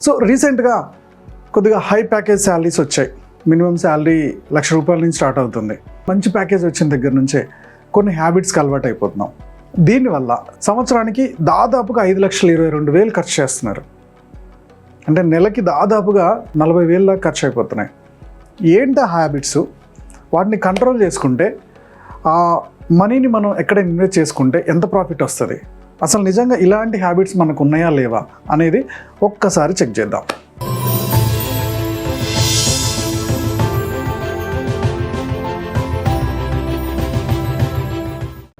So రీసెంట్గా కొద్దిగా high package salaries వచ్చాయి. మినిమం శాలరీ లక్ష రూపాయల నుంచి స్టార్ట్ అవుతుంది. మంచి ప్యాకేజ్ వచ్చిన దగ్గర నుంచే కొన్ని హ్యాబిట్స్కి అలవాటు అయిపోతున్నాం. దీనివల్ల సంవత్సరానికి దాదాపుగా ఐదు లక్షల ఇరవై రెండు వేలు ఖర్చు చేస్తున్నారు. అంటే నెలకి దాదాపుగా నలభై వేల దాకా ఖర్చు అయిపోతున్నాయి. ఏంటి ఆ హ్యాబిట్స్? వాటిని కంట్రోల్ చేసుకుంటే ఆ మనీని మనం ఎక్కడ ఇన్వెస్ట్ చేసుకుంటే ఎంత ప్రాఫిట్ వస్తుంది? అసలు నిజంగా ఇలాంటి హ్యాబిట్స్ మనకు ఉన్నాయా లేవా అనేది ఒక్కసారి చెక్ చేద్దాం.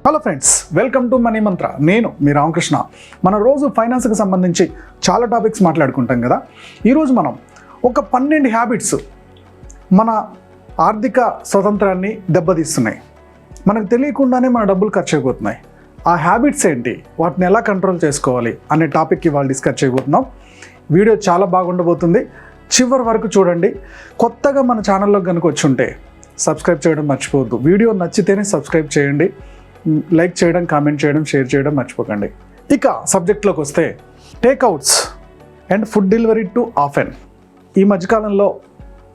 Hello friends welcome to money Mantra. నేను మీ రామకృష్ణ. మన రోజు ఫైనాన్స్కి సంబంధించి చాలా టాపిక్స్ మాట్లాడుకుంటాం కదా. ఈరోజు మనం ఒక పన్నెండు హ్యాబిట్స్ మన ఆర్థిక స్వతంత్రాన్ని దెబ్బతీస్తున్నాయి. మనకు తెలియకుండానే మన డబ్బులు ఖర్చు అయిపోతున్నాయి. ఆ హ్యాబిట్స్ ఏంటి? వాటిని ఎలా కంట్రోల్ చేసుకోవాలి? అనే టాపిక్ ఇవాళ డిస్కస్ చేయబోతున్నాం. వీడియో చాలా బాగుండబోతుంది. చివరి వరకు చూడండి. కొత్తగా మన ఛానల్లో కనుక వచ్చి ఉంటే సబ్స్క్రైబ్ చేయడం మర్చిపోవద్దు. వీడియో నచ్చితేనే సబ్స్క్రైబ్ చేయండి. లైక్ చేయడం కామెంట్ చేయడం షేర్ చేయడం మర్చిపోకండి. ఇక సబ్జెక్ట్లోకి వస్తే takeouts and food delivery too often ఈ మధ్యకాలంలో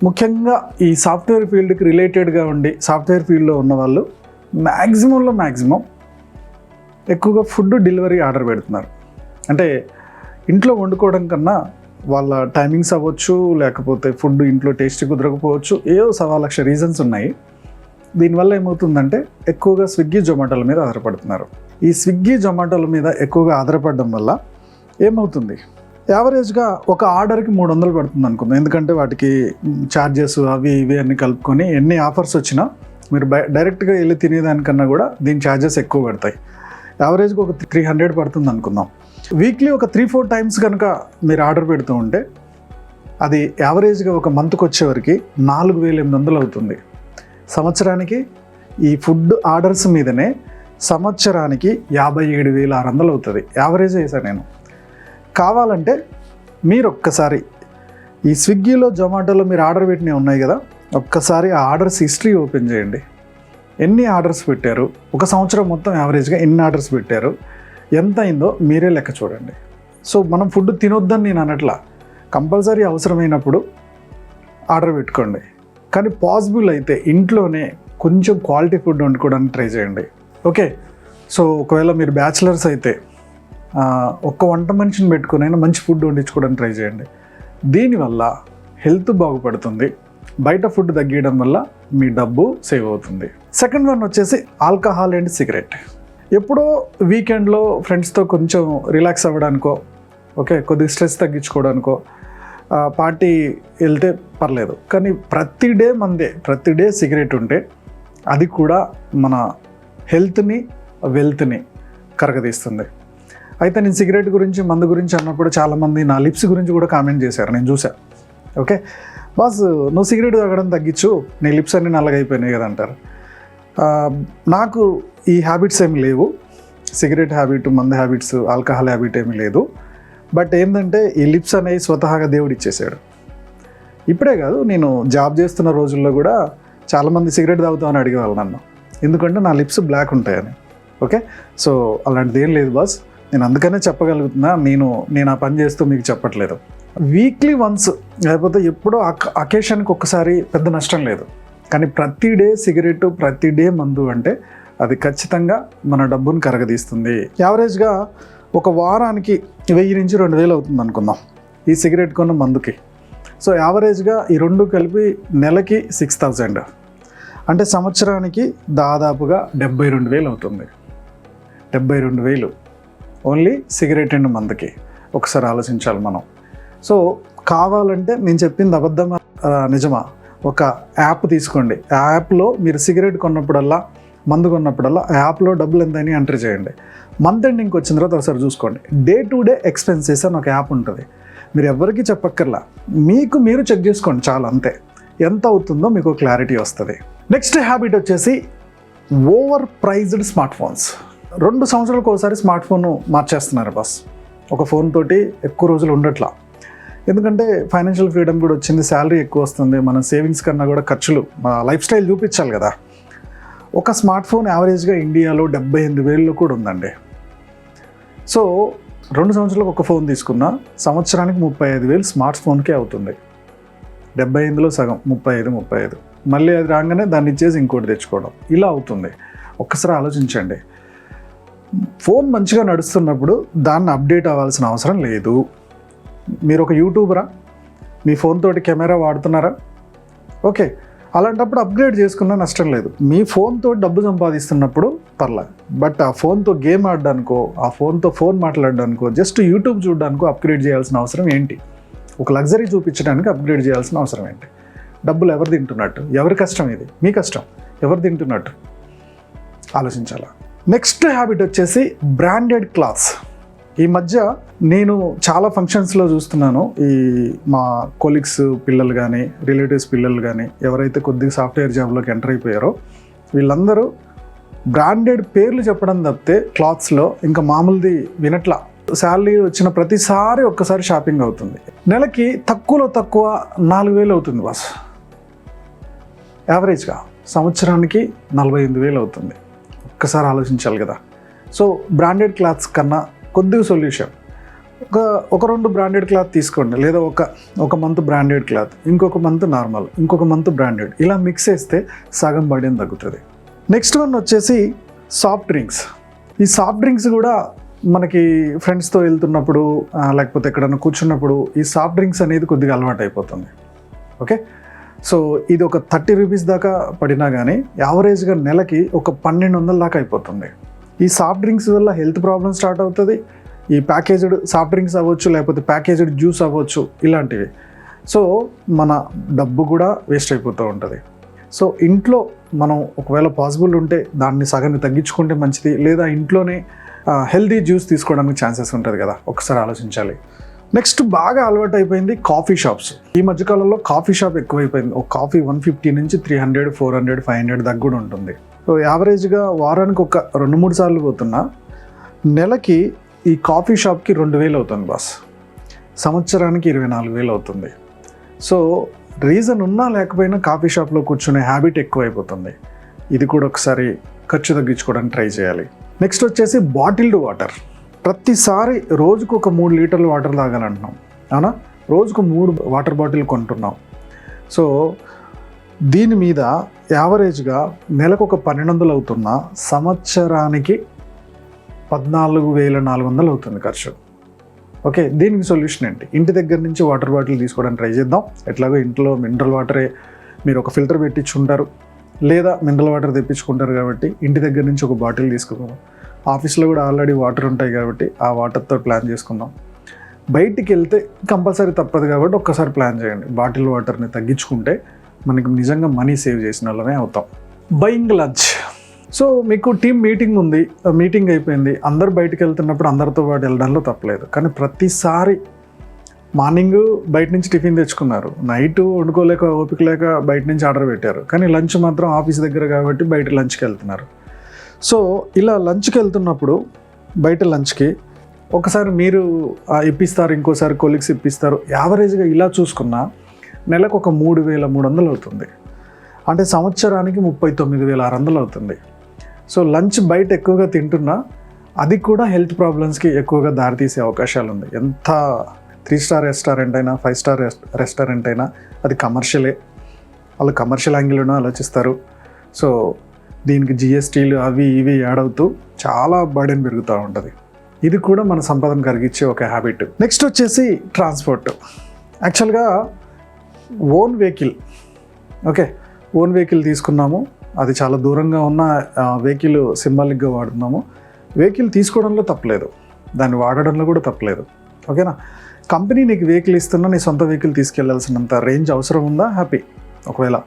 ముఖ్యంగా ఈ సాఫ్ట్వేర్ ఫీల్డ్కి రిలేటెడ్గా ఉండి సాఫ్ట్వేర్ ఫీల్డ్లో ఉన్న వాళ్ళు మ్యాక్సిమంలో మ్యాక్సిమం ఎక్కువగా ఫుడ్ డెలివరీ ఆర్డర్ పెడుతున్నారు. అంటే ఇంట్లో వండుకోవడం కన్నా వాళ్ళ టైమింగ్స్ అవ్వచ్చు లేకపోతే ఫుడ్ ఇంట్లో టేస్ట్ కుదరకపోవచ్చు ఏదో సవా లక్ష రీజన్స్ ఉన్నాయి. దీనివల్ల ఏమవుతుందంటే ఎక్కువగా స్విగ్గీ జొమాటోల మీద ఆధారపడుతున్నారు. ఈ స్విగ్గీ జొమాటోల మీద ఎక్కువగా ఆధారపడడం వల్ల ఏమవుతుంది? యావరేజ్గా ఒక ఆర్డర్కి మూడు వందలు పడుతుంది అనుకుందాం. ఎందుకంటే వాటికి ఛార్జెస్ అవి ఇవి అన్నీ కలుపుకొని ఎన్ని ఆఫర్స్ వచ్చినా మీరు బై డైరెక్ట్గా వెళ్ళి తినేదానికన్నా కూడా దీని ఛార్జెస్ ఎక్కువ పడతాయి. యావరేజ్గా ఒక త్రీ హండ్రెడ్ పడుతుంది అనుకుందాం. వీక్లీ ఒక త్రీ ఫోర్ టైమ్స్ కనుక మీరు ఆర్డర్ పెడుతూ ఉంటే అది యావరేజ్గా ఒక మంత్కి వచ్చేవరకు నాలుగు వేల ఎనిమిది వందలు అవుతుంది. సంవత్సరానికి ఈ ఫుడ్ ఆర్డర్స్ మీదనే సంవత్సరానికి యాభై ఏడు వేల ఆరు వందలు అవుతుంది. యావరేజ్ వేసాను నేను. కావాలంటే మీరు ఒక్కసారి ఈ స్విగ్గీలో జొమాటోలో మీరు ఆర్డర్ పెట్టినవి ఉన్నాయి కదా ఒక్కసారి ఆ ఆర్డర్స్ హిస్టరీ ఓపెన్ చేయండి. ఎన్ని ఆర్డర్స్ పెట్టారు? ఒక సంవత్సరం మొత్తం యావరేజ్గా ఎన్ని ఆర్డర్స్ పెట్టారు? ఎంత అయిందో మీరే లెక్క చూడండి. సో మనం ఫుడ్ తినొద్దని నేను అనట్లా. కంపల్సరీ అవసరమైనప్పుడు ఆర్డర్ పెట్టుకోండి. కానీ పాసిబుల్ అయితే ఇంట్లోనే కొంచెం క్వాలిటీ ఫుడ్ వండుకోవడానికి ట్రై చేయండి. ఓకే? సో ఒకవేళ మీరు బ్యాచిలర్స్ అయితే ఒక్క వంట మనిషిని పెట్టుకునైనా మంచి ఫుడ్ వండించుకోవడానికి ట్రై చేయండి. దీనివల్ల హెల్త్ బాగుపడుతుంది. బయట ఫుడ్ తగ్గియడం వల్ల మీ డబ్బు సేవ్ అవుతుంది. సెకండ్ వన్ వచ్చేసి ఆల్కహాల్ అండ్ సిగరెట్. ఎప్పుడో వీకెండ్లో ఫ్రెండ్స్తో కొంచెం రిలాక్స్ అవ్వడానికో ఓకే కొద్దిగా స్ట్రెస్ తగ్గించుకోవడానికో పార్టీ వెళ్తే పర్లేదు. కానీ ప్రతి డే మందే ప్రతి డే సిగరెట్ ఉంటే అది కూడా మన హెల్త్ని వెల్త్ని కరగదీస్తుంది. అయితే నేను సిగరెట్ గురించి మందు గురించి అన్నప్పుడు చాలామంది నా లిప్స్ గురించి కూడా కామెంట్ చేశారు. నేను చూశాను ఓకే? బాస్ నువ్వు సిగరెట్ తాగడం తగ్గించు. నీ లిప్స్ అన్నీ నల్లగైపోయినాయి కదా అంటారు. నాకు ఈ హ్యాబిట్స్ ఏమి లేవు. సిగరెట్ హ్యాబిట్ మందు హ్యాబిట్స్ ఆల్కహాల్ హ్యాబిట్ ఏమీ లేదు. బట్ ఏంటంటే ఈ లిప్స్ అనేవి స్వతహాగా దేవుడు ఇచ్చేసాడు. ఇప్పుడే కాదు నేను జాబ్ చేస్తున్న రోజుల్లో కూడా చాలామంది సిగరెట్ తాగుతామని అడిగేవాళ్ళు నన్ను. ఎందుకంటే నా లిప్స్ బ్లాక్ ఉంటాయని. ఓకే? సో అలాంటిది ఏం లేదు బాస్. నేను అందుకనే చెప్పగలుగుతున్నా. నేను నేను ఆ పని చేస్తూ మీకు చెప్పట్లేదు. వీక్లీ వన్స్ లేకపోతే ఎప్పుడో అకేషన్కి ఒక్కసారి పెద్ద నష్టం లేదు. కానీ ప్రతి డే సిగరెట్ ప్రతి డే మందు అంటే అది ఖచ్చితంగా మన డబ్బును కరగదీస్తుంది. యావరేజ్గా ఒక వారానికి వెయ్యి నుంచి రెండు వేలు అవుతుంది అనుకుందాం ఈ సిగరెట్ కొన్న మందుకి. సో యావరేజ్గా ఈ రెండు కలిపి నెలకి సిక్స్ థౌజండ్. అంటే సంవత్సరానికి దాదాపుగా డెబ్బై రెండు వేలు అవుతుంది. డెబ్బై రెండు వేలు ఓన్లీ సిగరెట్ అండ్ మందుకి. ఒకసారి ఆలోచించాలి మనం. సో కావాలంటే నేను చెప్పింది అబద్ధమా నిజమా? ఒక యాప్ తీసుకోండి. ఆ యాప్లో మీరు సిగరెట్ కొన్నప్పుడల్లా మందు కొన్నప్పుడల్లా ఆ యాప్లో డబ్బులు ఎంతని ఎంటర్ చేయండి. మంత్ ఎండింగ్కి వచ్చిన తర్వాత ఒకసారి చూసుకోండి. డే టు డే ఎక్స్పెన్సెస్ అని ఒక యాప్ ఉంటుంది. మీరు ఎవరికి చెప్పక్కర్లా. మీకు మీరు చెక్ చేసుకోండి చాలా అంతే. ఎంత అవుతుందో మీకు క్లారిటీ వస్తుంది. నెక్స్ట్ హ్యాబిట్ వచ్చేసి ఓవర్ ప్రైజ్డ్ స్మార్ట్ ఫోన్స్ రెండు సంవత్సరాలకు ఒకసారి స్మార్ట్ ఫోన్ మార్చేస్తున్నారు బస్ ఒక ఫోన్ తోటి ఎక్కువ రోజులు ఉండట్లా. ఎందుకంటే ఫైనాన్షియల్ ఫ్రీడమ్ కూడా వచ్చింది శాలరీ ఎక్కువ వస్తుంది మన సేవింగ్స్ కన్నా కూడా ఖర్చులు మన లైఫ్ స్టైల్ చూపించాలి కదా. ఒక స్మార్ట్ ఫోన్ యావరేజ్గా ఇండియాలో డెబ్బై ఎనిమిది వేలలో కూడా ఉందండి. సో రెండు సంవత్సరాలకు ఒక ఫోన్ తీసుకున్నా సంవత్సరానికి ముప్పై ఐదు వేలు స్మార్ట్ ఫోన్కే అవుతుంది. డెబ్బై ఎనిమిదిలో సగం ముప్పై ఐదు ముప్పై ఐదు. మళ్ళీ అది రాగానే దాన్ని ఇచ్చేసి ఇంకోటి తెచ్చుకోవడం. ఇలా అవుతుంది. ఒక్కసారి ఆలోచించండి. ఫోన్ మంచిగా నడుస్తున్నప్పుడు దాన్ని అప్డేట్ అవ్వాల్సిన అవసరం లేదు. మీరు ఒక యూట్యూబరా? మీ ఫోన్ తోటి కెమెరా వాడుతున్నారా? ఓకే. అలాంటప్పుడు అప్గ్రేడ్ చేసుకున్నా నష్టం లేదు. మీ ఫోన్తో డబ్బు సంపాదిస్తున్నప్పుడు పర్లా బట్ ఆ ఫోన్తో గేమ్ ఆడడానికో ఆ ఫోన్తో ఫోన్ మాట్లాడడానికో జస్ట్ యూట్యూబ్ చూడడానికో అప్గ్రేడ్ చేయాల్సిన అవసరం ఏంటి? ఒక లగ్జరీ చూపించడానికి అప్గ్రేడ్ చేయాల్సిన అవసరం ఏంటి? డబ్బులు ఎవరు తింటున్నట్టు? ఎవరి కష్టం ఇది? మీ కష్టం. ఎవరు తింటున్నట్టు? ఆలోచించాలా? నెక్స్ట్ హ్యాబిట్ వచ్చేసి బ్రాండెడ్ క్లాత్స్ ఈ మధ్య నేను చాలా ఫంక్షన్స్లో చూస్తున్నాను. ఈ మా కొలీగ్స్ పిల్లలు కానీ రిలేటివ్స్ పిల్లలు కానీ ఎవరైతే కొద్దిగా సాఫ్ట్వేర్ జాబ్లోకి ఎంటర్ అయిపోయారో వీళ్ళందరూ బ్రాండెడ్ పేర్లు చెప్పడం తప్పితే క్లాత్స్లో ఇంకా మామూలుది వినట్లా. శాలరీ వచ్చిన ప్రతిసారి ఒక్కసారి షాపింగ్ అవుతుంది. నెలకి తక్కువలో తక్కువ నాలుగు వేలు అవుతుంది బాస్ యావరేజ్గా సంవత్సరానికి నలభై ఎనిమిది వేలు అవుతుంది. ఒక్కసారి ఆలోచించాలి కదా. సో బ్రాండెడ్ క్లాత్స్ కన్నా కొద్దిగా సొల్యూషన్ ఒక ఒక రెండు బ్రాండెడ్ క్లాత్ తీసుకోండి. లేదా ఒక ఒక మంత్ బ్రాండెడ్ క్లాత్ ఇంకొక మంత్ నార్మల్ ఇంకొక మంత్ బ్రాండెడ్ ఇలా మిక్స్ చేస్తే సగం బడిని తగ్గుతుంది. నెక్స్ట్ వన్ వచ్చేసి సాఫ్ట్ డ్రింక్స్ ఈ సాఫ్ట్ డ్రింక్స్ కూడా మనకి ఫ్రెండ్స్తో వెళ్తున్నప్పుడు లేకపోతే ఎక్కడైనా కూర్చున్నప్పుడు ఈ సాఫ్ట్ డ్రింక్స్ అనేది కొద్దిగా అలవాటు అయిపోతుంది. ఓకే సో ఇది ఒక థర్టీ రూపీస్ దాకా పడినా కానీ యావరేజ్గా నెలకి ఒక పన్నెండు వందల దాకా అయిపోతుంది. ఈ సాఫ్ట్ డ్రింక్స్ వల్ల హెల్త్ ప్రాబ్లమ్ స్టార్ట్ అవుతుంది. ఈ ప్యాకేజ్డ్ సాఫ్ట్ డ్రింక్స్ అవ్వచ్చు లేకపోతే ప్యాకేజ్డ్ జ్యూస్ అవ్వచ్చు ఇలాంటివి. సో మన డబ్బు కూడా వేస్ట్ అయిపోతూ ఉంటుంది. సో ఇంట్లో మనం ఒకవేళ పాసిబుల్ ఉంటే దాన్ని సగాన్ని తగ్గించుకుంటే మంచిది. లేదా ఇంట్లోనే హెల్దీ జ్యూస్ తీసుకోవడానికి ఛాన్సెస్ ఉంటుంది కదా. ఒకసారి ఆలోచించాలి. నెక్స్ట్ బాగా అలవాటు అయిపోయింది కాఫీ షాప్స్ ఈ మధ్యకాలంలో కాఫీ షాప్ ఎక్కువైపోయింది. ఒక కాఫీ వన్ ఫిఫ్టీ నుంచి three hundred four hundred five hundred దాకా కూడా ఉంటుంది. యావరేజ్గా వారానికి ఒక రెండు మూడు సార్లు పోతున్నా నెలకి ఈ కాఫీ షాప్కి రెండు వేలు అవుతుంది బాస్. సంవత్సరానికి ఇరవై నాలుగు వేలు అవుతుంది. సో రీజన్ ఉన్నా లేకపోయినా కాఫీ షాప్లో కూర్చునే హ్యాబిట్ ఎక్కువైపోతుంది. ఇది కూడా ఒకసారి ఖర్చు తగ్గించుకోవడానికి ట్రై చేయాలి. నెక్స్ట్ వచ్చేసి బాటిల్డ్ వాటర్. ప్రతిసారి రోజుకు ఒక మూడు లీటర్లు వాటర్ తాగాలంటున్నాం. అవునా? రోజుకు మూడు వాటర్ బాటిల్ కొంటున్నాం. సో దీని మీద యావరేజ్గా నెలకు ఒక పన్నెండు వందలు అవుతున్న సంవత్సరానికి పద్నాలుగు వేల నాలుగు వందలు అవుతుంది ఖర్చు. ఓకే దీనికి సొల్యూషన్ ఏంటి? ఇంటి దగ్గర నుంచి వాటర్ బాటిల్ తీసుకోవడానికి ట్రై చేద్దాం. ఎట్లాగో ఇంట్లో మినరల్ వాటరే మీరు ఒక ఫిల్టర్ పెట్టించుకుంటారు. లేదా మినరల్ వాటర్ తెప్పించుకుంటారు కాబట్టి ఇంటి దగ్గర నుంచి ఒక బాటిల్ తీసుకుందాం. ఆఫీస్లో కూడా ఆల్రెడీ వాటర్ ఉంటాయి కాబట్టి ఆ వాటర్తో ప్లాన్ చేసుకుందాం. బయటికి వెళ్తే కంపల్సరీ తప్పదు కాబట్టి ఒక్కసారి ప్లాన్ చేయండి. బాటిల్ వాటర్ని తగ్గించుకుంటే మనకి నిజంగా మనీ సేవ్ చేసిన వాళ్ళమే అవుతాం. Buying lunch. సో మీకు టీం మీటింగ్ ఉంది మీటింగ్ అయిపోయింది. అందరు బయటకు వెళ్తున్నప్పుడు అందరితో పాటు వెళ్ళడంలో తప్పలేదు. కానీ ప్రతిసారి మార్నింగ్ బయట నుంచి టిఫిన్ తెచ్చుకున్నారు. నైట్ వండుకోలేక ఓపిక లేక బయట నుంచి ఆర్డర్ పెట్టారు. కానీ లంచ్ మాత్రం ఆఫీస్ దగ్గర కాబట్టి బయట లంచ్కి వెళ్తున్నారు. సో ఇలా లంచ్కి వెళ్తున్నప్పుడు బయట లంచ్కి ఒకసారి మీరు ఇప్పిస్తారు ఇంకోసారి కొలీగ్స్ ఇప్పిస్తారు. యావరేజ్గా ఇలా చూసుకున్నా నెలకు ఒక మూడు వేల మూడు వందలు అవుతుంది. అంటే సంవత్సరానికి ముప్పై తొమ్మిది వేల ఆరు వందలు అవుతుంది. సో లంచ్ బయట ఎక్కువగా తింటున్నా అది కూడా హెల్త్ ప్రాబ్లమ్స్కి ఎక్కువగా దారితీసే అవకాశాలు ఉంది ఎంత త్రీ స్టార్ రెస్టారెంట్ అయినా ఫైవ్ స్టార్ రెస్టారెంట్ అయినా అది కమర్షియలే. వాళ్ళు కమర్షియల్ యాంగిల్లోనే ఆలోచిస్తారు. సో దీనికి జిఎస్టీలు అవి ఇవి యాడ్ అవుతూ చాలా బర్డెన్ పెరుగుతూ ఉంటుంది. ఇది కూడా మన సంపదను కరిగించే ఒక హ్యాబిట్. నెక్స్ట్ వచ్చేసి ట్రాన్స్పోర్ట్. యాక్చువల్గా own vehicle. Okay own vehicle తీసుకున్నాము. అది చాలా దూరంగా ఉన్న వెహికల్ సింబాలిక్గా వాడుతున్నాము. వెహికల్ తీసుకోవడంలో తప్పలేదు. దాన్ని వాడడంలో కూడా తప్పలేదు. ఓకేనా? కంపెనీ నీకు వెహికల్ ఇస్తున్నా నీ సొంత వెహికల్ తీసుకెళ్ళాల్సినంత రేంజ్ అవసరం ఉందా? హ్యాపీ. ఒకవేళ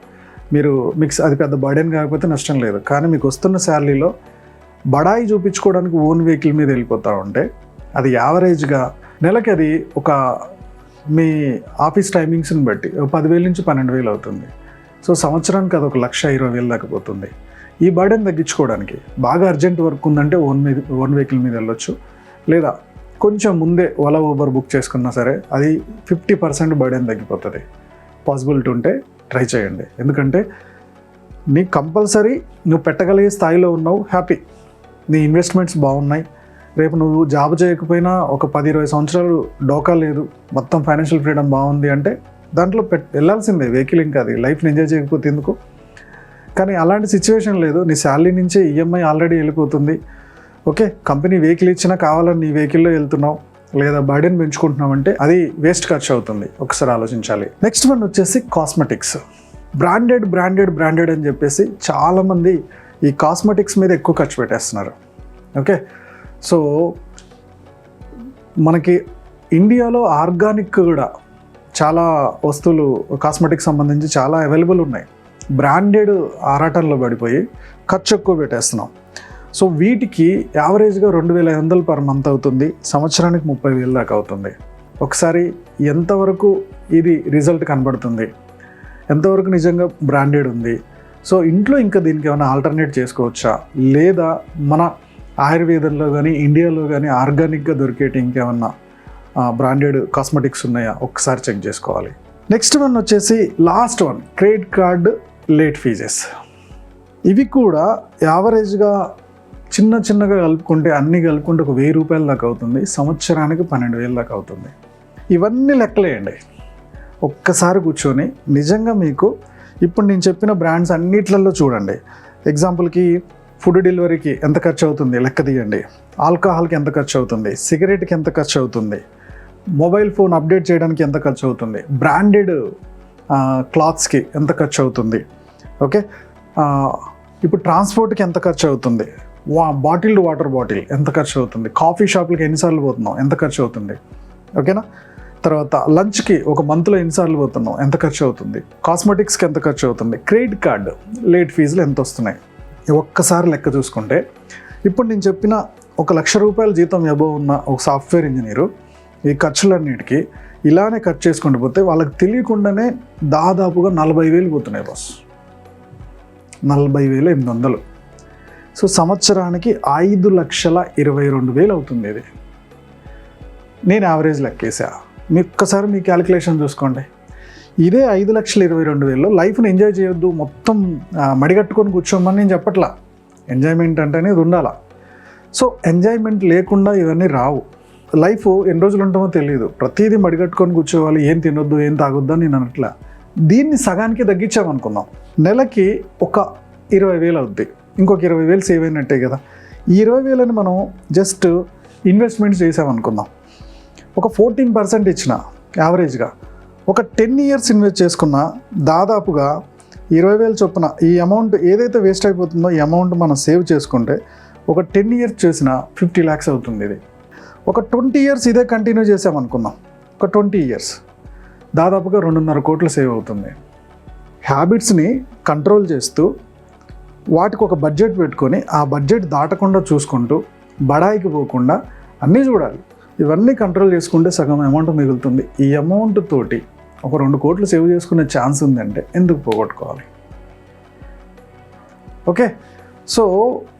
మీరు మిక్స్ అది పెద్ద బర్డెన్ కాకపోతే నష్టం లేదు. కానీ మీకు వస్తున్న శాలరీలో బడాయి చూపించుకోవడానికి ఓన్ వెహికల్ మీద వెళ్ళిపోతూ ఉంటే అది యావరేజ్గా నెలకి అది ఒక మీ ఆఫీస్ టైమింగ్స్ని బట్టి పదివేల నుంచి పన్నెండు వేలు అవుతుంది. సో సంవత్సరానికి అది ఒక లక్ష ఇరవై వేలు దాకా పోతుంది. ఈ బర్డెన్ తగ్గించుకోవడానికి బాగా అర్జెంట్ వర్క్ ఉందంటే ఓన్ మీద ఓన్ వెహికల్ మీద వెళ్ళొచ్చు. లేదా కొంచెం ముందే ఓలా ఊబర్ బుక్ చేసుకున్నా సరే అది ఫిఫ్టీ పర్సెంట్ బర్డెన్ తగ్గిపోతుంది. పాసిబిలిటీ ఉంటే ట్రై చేయండి. ఎందుకంటే నీ కంపల్సరీ నువ్వు పెట్టగలిగే స్థాయిలో ఉన్నావు హ్యాపీ. నీ ఇన్వెస్ట్మెంట్స్ బాగున్నాయి రేపు నువ్వు జాబ్ చేయకపోయినా ఒక పది ఇరవై సంవత్సరాలు డోకా లేదు. మొత్తం ఫైనాన్షియల్ ఫ్రీడమ్ బాగుంది అంటే దాంట్లో పెట్ వెళ్ళాల్సిందే వెహికల్ ఇంకా అది. లైఫ్ని ఎంజాయ్ చేయకపోతే ఎందుకు? కానీ అలాంటి సిచ్యువేషన్ లేదు. నీ శాలరీ నుంచే ఈఎంఐ ఆల్రెడీ వెళ్ళిపోతుంది. ఓకే కంపెనీ వెహికల్ ఇచ్చినా కావాలని నీ వెహికల్లో వెళ్తున్నావు. లేదా బర్డెన్ పెంచుకుంటున్నావు అంటే అది వేస్ట్ ఖర్చు అవుతుంది. ఒకసారి ఆలోచించాలి. నెక్స్ట్ వన్ వచ్చేసి కాస్మెటిక్స్ బ్రాండెడ్ బ్రాండెడ్ బ్రాండెడ్ అని చెప్పేసి చాలామంది ఈ కాస్మెటిక్స్ మీద ఎక్కువ ఖర్చు పెట్టేస్తున్నారు. ఓకే సో మనకి ఇండియాలో ఆర్గానిక్ కూడా చాలా వస్తువులు కాస్మెటిక్ సంబంధించి చాలా అవైలబుల్ ఉన్నాయి. బ్రాండెడ్ ఆరాటంలో పడిపోయి ఖర్చు ఎక్కువ పెట్టేస్తున్నాం. సో వీటికి యావరేజ్గా రెండు వేల ఐదు వందలు పర్ మంత్ అవుతుంది. సంవత్సరానికి ముప్పై వేలు దాకా అవుతుంది. ఒకసారి ఎంతవరకు ఇది రిజల్ట్ కనబడుతుంది? ఎంతవరకు నిజంగా బ్రాండెడ్ ఉంది? సో ఇంట్లో ఇంకా దీనికి ఏమైనా ఆల్టర్నేట్ చేసుకోవచ్చా? లేదా మన ఆయుర్వేదంలో కానీ ఇండియాలో కానీ ఆర్గానిక్గా దొరికేటి ఇంకేమన్నా బ్రాండెడ్ కాస్మెటిక్స్ ఉన్నాయా? ఒకసారి చెక్ చేసుకోవాలి. నెక్స్ట్ వన్ వచ్చేసి last one credit card late fees ఇవి కూడా యావరేజ్గా చిన్న చిన్నగా కలుపుకుంటే అన్నీ కలుపుకుంటే ఒక వెయ్యి రూపాయల దాకా అవుతుంది. సంవత్సరానికి పన్నెండు వేల దాకా అవుతుంది. ఇవన్నీ లెక్కలేయండి. ఒక్కసారి కూర్చొని నిజంగా మీకు ఇప్పుడు నేను చెప్పిన బ్రాండ్స్ అన్నిట్లలో చూడండి. ఎగ్జాంపుల్కి ఫుడ్ డెలివరీకి ఎంత ఖర్చు అవుతుంది లెక్క తీయండి ఆల్కహాల్కి ఎంత ఖర్చు అవుతుంది సిగరెట్కి ఎంత ఖర్చు అవుతుంది మొబైల్ ఫోన్ అప్డేట్ చేయడానికి ఎంత ఖర్చు అవుతుంది బ్రాండెడ్ క్లాత్స్కి ఎంత ఖర్చు అవుతుంది ఓకే ఇప్పుడు ట్రాన్స్పోర్ట్కి ఎంత ఖర్చు అవుతుంది వా బాటిల్డ్ వాటర్ బాటిల్ ఎంత ఖర్చు అవుతుంది కాఫీ షాప్లకి ఎన్నిసార్లు పోతున్నాం ఎంత ఖర్చు అవుతుంది ఓకేనా తర్వాత లంచ్కి ఒక మంత్లో ఎన్నిసార్లు పోతున్నాం ఎంత ఖర్చు అవుతుంది కాస్మెటిక్స్కి ఎంత ఖర్చు అవుతుంది క్రెడిట్ కార్డు లేట్ ఫీజులు ఎంత వస్తున్నాయి ఒక్కసారి లెక్క చూసుకుంటే ఇప్పుడు నేను చెప్పిన ఒక లక్ష రూపాయల జీతం ఎబో ఉన్న ఒక సాఫ్ట్వేర్ ఇంజనీరు ఈ ఖర్చులన్నిటికీ ఇలానే ఖర్చు చేసుకుంటూ పోతే వాళ్ళకి తెలియకుండానే దాదాపుగా నలభై వేలు పోతున్నాయి బాస్ నలభై వేల ఎనిమిది వందలు. సో సంవత్సరానికి ఐదు లక్షల ఇరవై రెండు వేలు అవుతుంది ఇది. నేను యావరేజ్ లెక్కేసా? మీ ఒక్కసారి మీ క్యాలిక్యులేషన్ చూసుకోండి. ఇదే ఐదు లక్షల ఇరవై రెండు వేలలో లైఫ్ని ఎంజాయ్ చేయొద్దు మొత్తం మడిగట్టుకొని కూర్చోమని నేను చెప్పట్లా. ఎంజాయ్మెంట్ అంటేనే ఇది ఉండాలా? సో ఎంజాయ్మెంట్ లేకుండా ఇవన్నీ రావు. లైఫ్ ఎన్ని రోజులు ఉంటామో తెలియదు ప్రతిదీ మడిగట్టుకొని కూర్చోవాలి ఏం తినొద్దు ఏం తాగొద్దు అని నేను అనట్లా. దీన్ని సగానికి తగ్గించామనుకుందాం. నెలకి ఒక ఇరవై వేలు అవుద్ది. ఇంకొక ఇరవై వేలు సేవ్ అయినట్టే కదా. ఈ ఇరవై వేలని మనం జస్ట్ ఇన్వెస్ట్మెంట్స్ చేసామనుకుందాం. ఒక ఫోర్టీన్ పర్సెంట్ ఇచ్చిన యావరేజ్గా. ఒక టెన్ ఇయర్స్ ఇన్వెస్ట్ చేసుకున్న దాదాపుగా ఇరవై వేలు చొప్పున ఈ అమౌంట్ ఏదైతే వేస్ట్ అయిపోతుందో ఈ అమౌంట్ మనం సేవ్ చేసుకుంటే ఒక టెన్ ఇయర్స్ చేసిన ఫిఫ్టీ ల్యాక్స్ అవుతుంది ఇది. ఒక ట్వంటీ ఇయర్స్ ఇదే కంటిన్యూ చేసామనుకుందాం ఒక ట్వంటీ ఇయర్స్ దాదాపుగా రెండున్నర కోట్లు సేవ్ అవుతుంది. హ్యాబిట్స్ని కంట్రోల్ చేస్తూ వాటికి ఒక బడ్జెట్ పెట్టుకొని ఆ బడ్జెట్ దాటకుండా చూసుకుంటూ బడాయికి పోకుండా అన్నీ చూడాలి. ఇవన్నీ కంట్రోల్ చేసుకుంటే సగం అమౌంట్ మిగులుతుంది. ఈ అమౌంట్ తోటి ఒక రెండు కోట్లు సేవ్ చేసుకునే ఛాన్స్ ఉందంటే ఎందుకు పోగొట్టుకోవాలి? ఓకే సో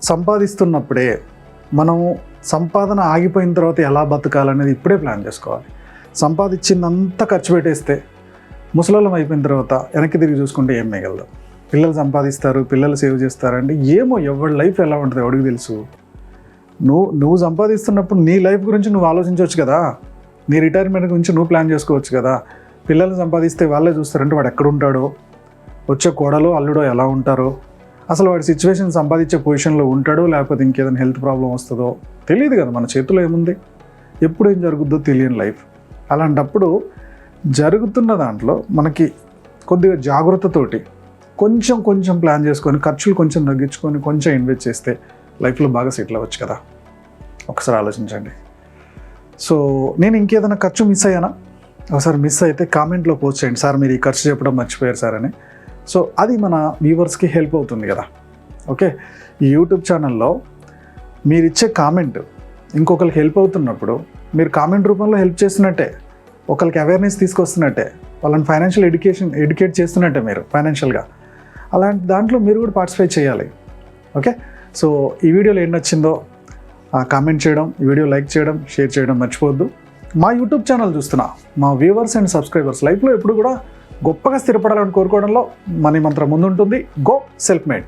సంపాదిస్తున్నప్పుడే మనము సంపాదన ఆగిపోయిన తర్వాత ఎలా బతకాలనేది ఇప్పుడే ప్లాన్ చేసుకోవాలి. సంపాదించిందంతా ఖర్చు పెట్టేస్తే ముసలోళ్ళం అయిపోయిన తర్వాత వెనక్కి తిరిగి చూసుకుంటే ఏం మిగలదు. పిల్లలు సంపాదిస్తారు పిల్లలు సేవ్ చేస్తారంటే ఏమో ఎవరి లైఫ్ ఎలా ఉంటుంది ఎవడికి తెలుసు. నువ్వు నువ్వు సంపాదిస్తున్నప్పుడు నీ లైఫ్ గురించి నువ్వు ఆలోచించవచ్చు కదా. నీ రిటైర్మెంట్ గురించి నువ్వు ప్లాన్ చేసుకోవచ్చు కదా. పిల్లలు సంపాదిస్తే వాళ్ళే చూస్తారంటే వాడు ఎక్కడ ఉంటాడో వచ్చే కోడలో అల్లుడో ఎలా ఉంటారో? అసలు వాడి సిచ్యువేషన్ సంపాదించే పొజిషన్లో ఉంటాడో? లేకపోతే ఇంకేదైనా హెల్త్ ప్రాబ్లం వస్తుందో? తెలియదు కదా మన చేతిలో ఏముంది? ఎప్పుడు ఏం జరుగుద్దో తెలియని లైఫ్ అలాంటప్పుడు జరుగుతున్న దాంట్లో మనకి కొద్దిగా జాగ్రత్తతోటి కొంచెం కొంచెం ప్లాన్ చేసుకొని ఖర్చులు కొంచెం తగ్గించుకొని కొంచెం ఇన్వెస్ట్ చేస్తే లైఫ్లో బాగా సెటిల్ అవ్వచ్చు కదా? ఒకసారి ఆలోచించండి. సో నేను ఇంకేదైనా ఖర్చు మిస్ అయ్యానా? ఒకసారి మిస్ అయితే కామెంట్లో పోస్ట్ చేయండి. సార్ మీరు ఈ ఖర్చు చెప్పడం మర్చిపోయారు సార్ అని. సో అది మన వ్యూవర్స్కి హెల్ప్ అవుతుంది కదా. ఓకే? ఈ యూట్యూబ్ ఛానల్లో మీరు ఇచ్చే కామెంట్ ఇంకొకరికి హెల్ప్ అవుతున్నప్పుడు మీరు కామెంట్ రూపంలో హెల్ప్ చేస్తున్నట్టే ఒకరికి అవేర్నెస్ తీసుకొస్తున్నట్టే వాళ్ళని ఫైనాన్షియల్ ఎడ్యుకేషన్ ఎడ్యుకేట్ చేస్తున్నట్టే మీరు ఫైనాన్షియల్గా అలాంటి దాంట్లో మీరు కూడా పార్టిసిపేట్ చేయాలి. ఓకే? సో ఈ వీడియోలో ఏం నచ్చిందో కామెంట్ చేయడం ఈ వీడియో లైక్ చేయడం షేర్ చేయడం మర్చిపోవద్దు. మా యూట్యూబ్ ఛానల్ చూస్తున్నా మా వ్యూవర్స్ అండ్ సబ్స్క్రైబర్స్ లైఫ్లో ఎప్పుడు కూడా గొప్పగా స్థిరపడాలని కోరుకోవడంలో మనీ మంత్రం ముందుంటుంది. Go self made